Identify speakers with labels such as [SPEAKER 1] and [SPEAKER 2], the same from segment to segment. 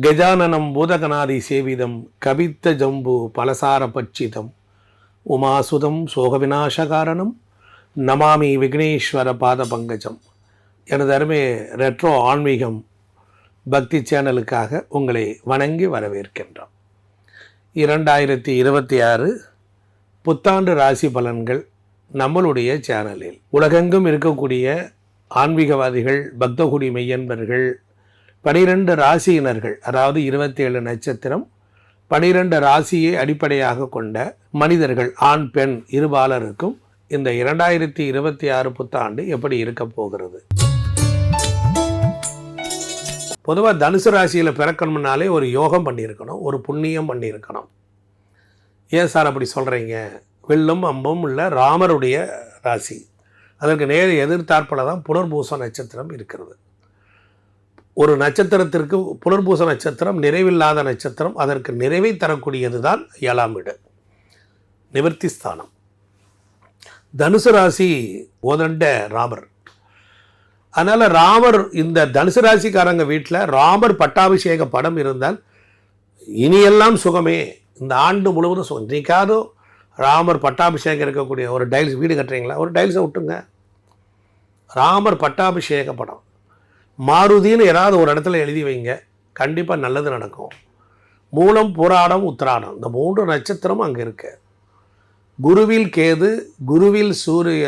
[SPEAKER 1] கஜானனம் பூதகநாதி சேவிதம் கவித்த ஜம்பு பலசார பட்சிதம். உமாசுதம் சோகவிநாசகாரணம் நமாமி விக்னேஸ்வர பாத பங்கஜம். எனது அருமை ரெட்ரோ ஆன்மீகம் பக்தி சேனலுக்காக உங்களை வணங்கி வரவேற்கின்றோம். இரண்டாயிரத்தி இருபத்தி ஆறு புத்தாண்டு ராசி பலன்கள் நம்மளுடைய சேனலில். உலகெங்கும் இருக்கக்கூடிய ஆன்மீகவாதிகள் பக்தகுடி மெய்யன்பர்கள் பனிரெண்டு ராசியினர்கள் அதாவது இருபத்தேழு நட்சத்திரம் பனிரெண்டு ராசியை அடிப்படையாக கொண்ட மனிதர்கள் ஆண் பெண் இருபாலருக்கும் இந்த இரண்டாயிரத்தி இருபத்தி ஆறு புத்தாண்டு எப்படி இருக்க போகிறது? பொதுவாக தனுசு ராசியில் பிறக்கணும்னாலே ஒரு யோகம் பண்ணியிருக்கணும் ஒரு புண்ணியம் பண்ணியிருக்கணும். ஏன் சார் அப்படி சொல்கிறீங்க வெல்லும் அம்பும் உள்ள ராமருடைய ராசி. அதற்கு நேர் எதிர்த்தாற்பல தான் புனர்பூச நட்சத்திரம் இருக்கிறது. ஒரு நட்சத்திரத்திற்கு புனர்பூச நட்சத்திரம் நிறைவில்லாத நட்சத்திரம் அதற்கு நிறைவை தரக்கூடியது தான் ஏழாம் வீடு. நிவர்த்தி ஸ்தானம். தனுசு ராசி ஓதண்ட ராமர். அதனால் ராமர் இந்த தனுசு ராசிக்காரங்க வீட்டில் ராமர் பட்டாபிஷேக படம் இருந்தால் இனியெல்லாம் சுகமே. இந்த ஆண்டு முழுவதும் சுகம். இன்றைக்காவது ராமர் பட்டாபிஷேகம் இருக்கக்கூடிய ஒரு டைல்ஸ் வீடு கட்டுறீங்களா? ஒரு டைல்ஸை விட்டுங்க ராமர் பட்டாபிஷேக படம். மாருதின்னு ஏதாவது ஒரு இடத்துல எழுதி வைங்க. கண்டிப்பாக நல்லது நடக்கும். மூலம் புராடம் உத்திராடம். இந்த மூன்று நட்சத்திரமும் அங்கே இருக்கு. குருவில் கேது குருவில் சூரிய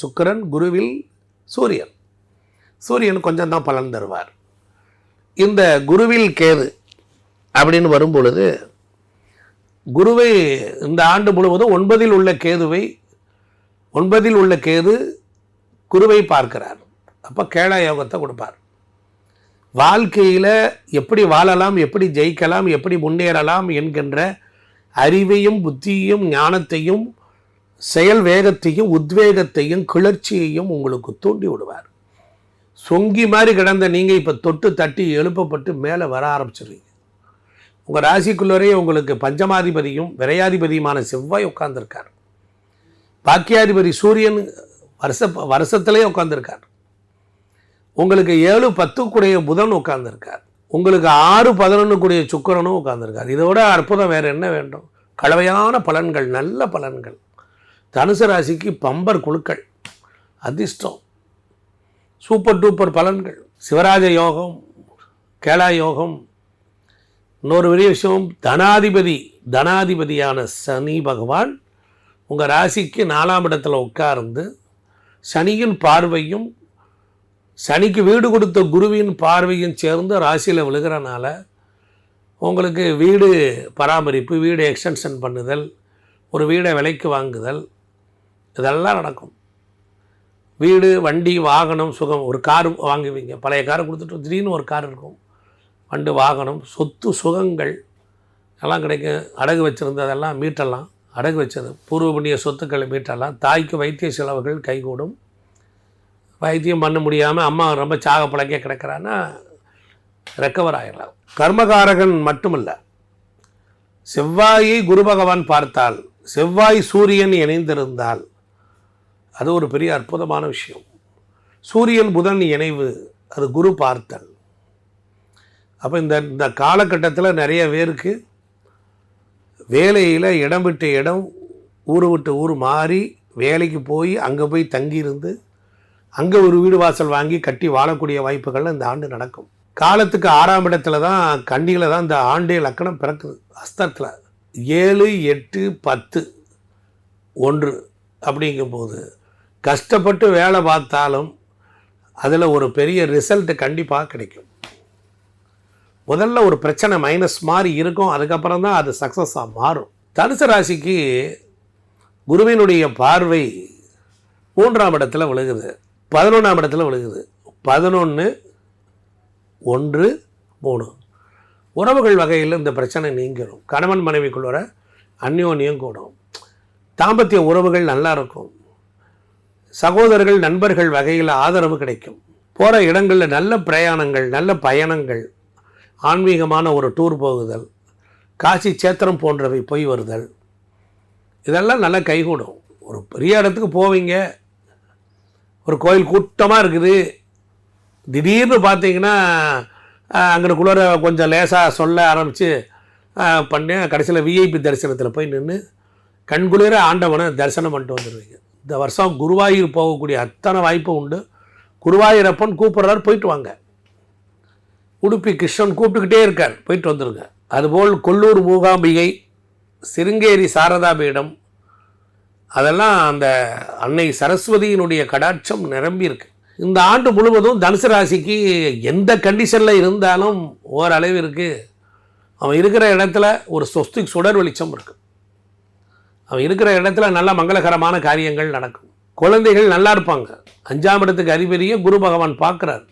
[SPEAKER 1] சுக்கிரன் குருவில் சூரியன். சூரியன் கொஞ்சம் தான் பலன் தருவார். இந்த குருவில் கேது அப்படின்னு வரும் பொழுது குருவை இந்த ஆண்டு முழுவதும் ஒன்பதில் உள்ள கேதுவை ஒன்பதில் உள்ள கேது குருவை பார்க்கிறார். அப்போ கேளா யோகத்தை கொடுப்பார். வாழ்க்கையில் எப்படி வாழலாம் எப்படி ஜெயிக்கலாம் எப்படி முன்னேறலாம் என்கின்ற அறிவையும் புத்தியையும் ஞானத்தையும் செயல் வேகத்தையும் உத்வேகத்தையும் கிளர்ச்சியையும் உங்களுக்கு தூண்டி விடுவார். சொங்கி மாதிரி கிடந்த நீங்கள் இப்போ தொட்டு தட்டி எழுப்பப்பட்டு மேலே வர ஆரம்பிச்சிடுவீங்க உங்கள் ராசிக்குள்ளரே உங்களுக்கு பஞ்சமாதிபதியும் விரையாதிபதியுமான செவ்வாய் உட்கார்ந்துருக்கார். பாக்கியாதிபதி சூரியன் வருஷ வருஷத்துலேயே உட்காந்துருக்கார் உங்களுக்கு ஏழு பத்து கூடிய புதன் உட்கார்ந்துருக்கார். உங்களுக்கு ஆறு பதினொன்று கூடிய சுக்கிரனும் இதோட அற்புதம் வேறு என்ன வேண்டும்? கலவையான பலன்கள் நல்ல பலன்கள். தனுசு ராசிக்கு பம்பர் குழுக்கள் அதிர்ஷ்டம். சூப்பர் டூப்பர் பலன்கள். சிவராஜ யோகம் கேளா யோகம். இன்னொரு பெரிய விஷயம் தனாதிபதி தனாதிபதியான சனி பகவான் உங்கள் ராசிக்கு நாலாம் இடத்துல உட்கார்ந்து சனியின் பார்வையும் சனிக்கு வீடு கொடுத்த குருவின் பார்வையும் சேர்ந்து ராசியில் விழுகிறனால உங்களுக்கு வீடு பராமரிப்பு வீடு எக்ஸ்டென்ஷன் பண்ணுதல் ஒரு வீடை விலைக்கு வாங்குதல் இதெல்லாம் நடக்கும். வீடு வண்டி வாகனம் சுகம் ஒரு கார் வாங்குவீங்க. பழைய காரை கொடுத்துட்டு திடீர்னு ஒரு கார் இருக்கும். வண்டு வாகனம் சொத்து சுகங்கள் எல்லாம் கிடைக்கும். அடகு வச்சுருந்ததெல்லாம் மீட்டெல்லாம் அடகு வச்சது பூர்வ புண்ணிய சொத்துக்களை மீட்டலாம். தாய்க்கு வைத்திய செலவுகள் கைகூடும். வைத்தியம் பண்ண முடியாமல் அம்மா ரொம்ப சாக பழக்க கிடக்கிறான்னா ரெக்கவர் ஆகிடலாம் கர்மகாரகன் மட்டுமல்ல. செவ்வாயை குரு பகவான் பார்த்தால் செவ்வாய் சூரியன் இணைந்திருந்தால் அது ஒரு பெரிய அற்புதமான விஷயம். சூரியன் புதன் இணைவு அது குரு பார்த்தல். அப்போ இந்த இந்த காலகட்டத்தில் நிறைய பேருக்கு வேலையில் இடம் விட்டு இடம் ஊர் விட்டு ஊர் மாறி வேலைக்கு போய் அங்கே போய் தங்கியிருந்து அங்கே ஒரு வீடு வாசல் வாங்கி கட்டி வாழக்கூடிய வாய்ப்புகள் இந்த ஆண்டு நடக்கும். காலத்துக்கு ஆறாம் இடத்துல தான் கண்டியில் தான் இந்த ஆண்டே லக்கணம் பிறக்குது. அஸ்தத்தில் ஏழு எட்டு பத்து ஒன்று அப்படிங்கும்போது கஷ்டப்பட்டு வேலை பார்த்தாலும் அதில் ஒரு பெரிய ரிசல்ட் கண்டிப்பாக கிடைக்கும். முதல்ல ஒரு பிரச்சனை மைனஸ் மாதிரி இருக்கும். அதுக்கப்புறம் தான் அது சக்ஸஸாக மாறும். தனுசு ராசிக்கு குருவினுடைய பார்வை மூன்றாம் இடத்துல விழுகுது. பதினொன்றாம் இடத்துல விழுகுது. பதினொன்று ஒன்று மூணு. உறவுகள் வகையில் இந்த பிரச்சனை நீங்கிடும் கணவன் மனைவிக்குள்ளோர அந்யோன்யம் கூடும். தாம்பத்திய உறவுகள் நல்லா இருக்கும். சகோதரர்கள் நண்பர்கள் வகையில் ஆதரவு கிடைக்கும். போகிற இடங்களில் நல்ல பிரயாணங்கள் நல்ல பயணங்கள் ஆன்மீகமான ஒரு டூர் போகுதல் காசி சேத்திரம் போன்றவை போய் வருதல் இதெல்லாம் நல்லா கைகூடும். ஒரு பெரிய இடத்துக்கு போவீங்க ஒரு கோயில் கூட்டமாக இருக்குது. திடீர்னு பார்த்தீங்கன்னா அங்கனக்குள்ளார கொஞ்சம் லேசாக சொல்ல ஆரம்பித்து பண்ணி கடைசியில் விஐபி தரிசனத்தில் போய் நின்று கண்குளிர ஆண்டவனை தரிசனம் பண்ணிட்டு வந்துடுவீங்க இந்த வருஷம் குருவாயூர் போகக்கூடிய அத்தனை வாய்ப்பு உண்டு. குருவாயூரப்பன் கூப்பிட்றாரு போயிட்டு வாங்க. உடுப்பி கிருஷ்ணன் கூப்பிட்டுக்கிட்டே இருக்கார் போயிட்டு வந்துருங்க. அதுபோல் கொல்லூர் மூகாம்பிகை சிருங்கேரி சாரதா பீடம் அதெல்லாம் அந்த அன்னை சரஸ்வதியினுடைய கடாட்சம் நிரம்பியிருக்கு. இந்த ஆண்டு முழுவதும் தனுசு ராசிக்கு எந்த கண்டிஷனில் இருந்தாலும் ஓரளவிற்கு அவன் இருக்கிற இடத்துல ஒரு சொஸ்தி சுடர் வெளிச்சம் இருக்கும் அவன் இருக்கிற இடத்துல நல்ல மங்களகரமான காரியங்கள் நடக்கும். குழந்தைகள் நல்லா இருப்பாங்க. அஞ்சாம் இடத்துக்கு அதிபதியை குரு பகவான் பார்க்குறார்.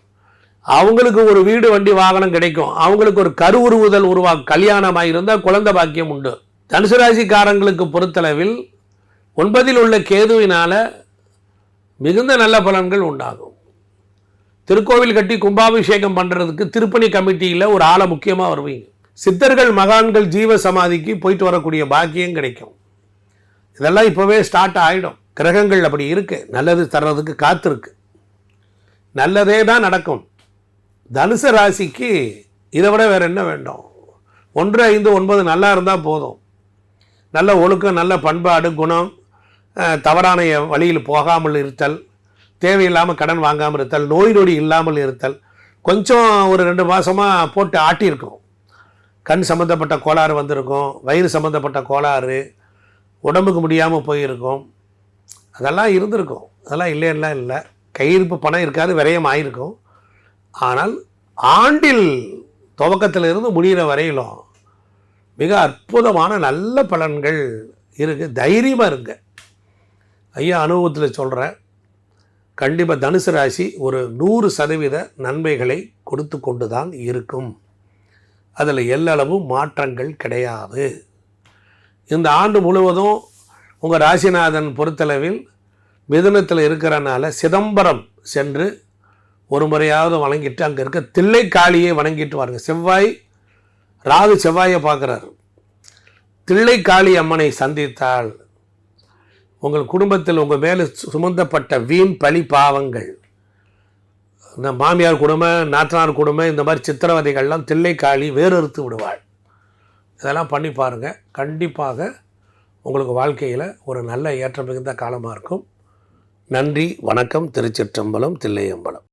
[SPEAKER 1] அவங்களுக்கு ஒரு வீடு வண்டி வாகனம் கிடைக்கும். அவங்களுக்கு ஒரு கருவுருவுதல் உருவா கல்யாணமாக இருந்தால் குழந்தை பாக்கியம் உண்டு. தனுசு ராசிக்காரங்களுக்கு பொறுத்தளவில் ஒன்பதில் உள்ள கேதுவினால் மிகுந்த நல்ல பலன்கள் உண்டாகும். திருக்கோவில் கட்டி கும்பாபிஷேகம் பண்ணுறதுக்கு திருப்பணி கமிட்டியில் ஒரு ஆளை முக்கியமாக வருவீங்க. சித்தர்கள் மகான்கள் ஜீவ சமாதிக்கு போயிட்டு வரக்கூடிய பாக்கியம் கிடைக்கும். இதெல்லாம் இப்போவே ஸ்டார்ட் ஆகிடும் கிரகங்கள் அப்படி இருக்குது நல்லது தர்றதுக்கு காத்திருக்கு. நல்லதே தான் நடக்கும். தனுசு ராசிக்கு இதை விட வேறு என்ன வேண்டும்? ஒன்று ஐந்து ஒன்பது நல்லா இருந்தால் போதும். நல்ல ஒழுக்கம் நல்ல பண்பாடு குணம் தவறான வழியில் போகாமல் இருத்தல் தேவையில்லாமல் கடன் வாங்காமல் இருத்தல் நோய் நொடி இல்லாமல் இருத்தல் கொஞ்சம் ஒரு ரெண்டு மாதமாக போட்டு ஆட்டியிருக்கோம் கண் சம்மந்தப்பட்ட கோளாறு வந்திருக்கும் வயிறு சம்மந்தப்பட்ட கோளாறு உடம்புக்கு முடியாமல் போயிருக்கும். அதெல்லாம் இருந்திருக்கும். அதெல்லாம் இல்லைன்னா இல்லை. கையிருப்பு பணம் இருக்காது விரயம் ஆயிருக்கும். ஆனால் ஆண்டில் துவக்கத்திலிருந்து முடிகிற வரையிலும் மிக அற்புதமான நல்ல பலன்கள் இருக்குது தைரியமாக இருங்க. ஐயா அனுபவத்தில் சொல்கிறேன் கண்டிப்பாக தனுசு ராசி ஒரு நூறு சதவீத நன்மைகளை கொடுத்து கொண்டு தான் இருக்கும். அதில் எல்லளவும் மாற்றங்கள் கிடையாது. இந்த ஆண்டு முழுவதும் உங்கள் ராசிநாதன் பொறுத்தளவில் மிதுனத்தில் இருக்கிறனால சிதம்பரம் சென்று ஒரு முறையாவது வணங்கிட்டு அங்கே இருக்க தில்லைக்காளியை வணங்கிட்டு வாருங்க. செவ்வாய் ராகு செவ்வாயை பார்க்குறாரு. தில்லைக்காளி அம்மனை சந்தித்தால் உங்கள் குடும்பத்தில் உங்கள் மேலே சுமந்தப்பட்ட வீண் பழி பாவங்கள். இந்த மாமியார் கொடுமை நாத்தனார் கொடுமை இந்த மாதிரி சித்திரவதைகள்லாம் தில்லைக்காளி வேறறுத்து விடுவாள். இதெல்லாம் பண்ணி பாருங்கள் கண்டிப்பாக உங்களுக்கு வாழ்க்கையில் ஒரு நல்ல ஏற்றம் மிகுந்த காலமாக இருக்கும். நன்றி வணக்கம். திருச்சிற்றம்பலம் தில்லையம்பலம்.